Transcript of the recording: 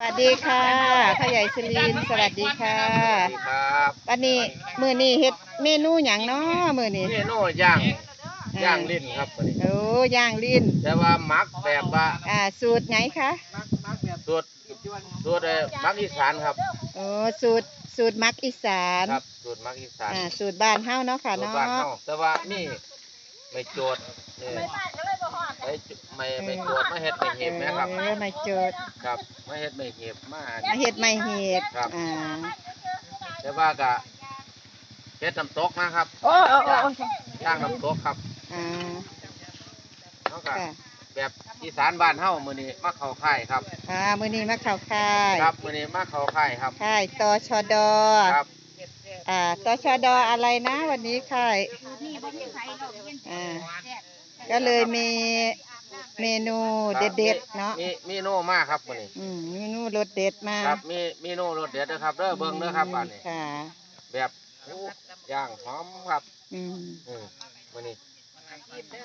สวัสดีค่ะพ่อใหญ่สลินสวัสดีค่ะสวัสดีครับวันนี้มื้อนี้เฮ็ดเมนูหยังเนาะมื้อนี้ เมนูย่างย่างลิ้นครับวันนี้โอ้ย่างลิ้น แต่ว่ามักแบบว่าอ่าสูตรไหนคะสูตรสูตรเอ่อมักอีสานครับโอ้สูตรสูตรมักอีสานครับสูตรมักอีสานอ่าสูตรบ้านเฮาเนาะค่ะสูตรเนาะบ้านเฮาแต่ว่านี่ ไม่โจทย์นี่ไม่ไม่ไม่โจทย์ไม่เฮ็ดไม่เห็บนะครับ เออไม่โจทย์ครับไม่เฮ็ดไม่เห็บมามาเฮ็ดไม่เฮ็ดครับ อ่าแต่ว่าก็เฮ็ดน้ำตกนะครับโอ้โอ้โอ้ย่างน้ำตกครับอ่าเฮาก็ค่ะแบบอีสานบ้านเฮามื้อนี้มาเข้าค่ายครับ อ่ามื้อนี้มาเข้าค่ายครับมื้อนี้มาเข้าค่ายครับ ค่ายตชดครับ อ่าตชดอะไรนะ วันนี้ค่ายอ่าก็เลยมีเมนูเด็ดๆเนาะมีมีโน่มากครับมื้อนี้อืมเมนูรสเด็ดมาครับมีมีโน่รสเด็ดนะครับเด้อเบิ่งเด้อครับอันนี้ค่ะ แบบโอ้ย่างหอมครับ อืมอืมมื้อนี้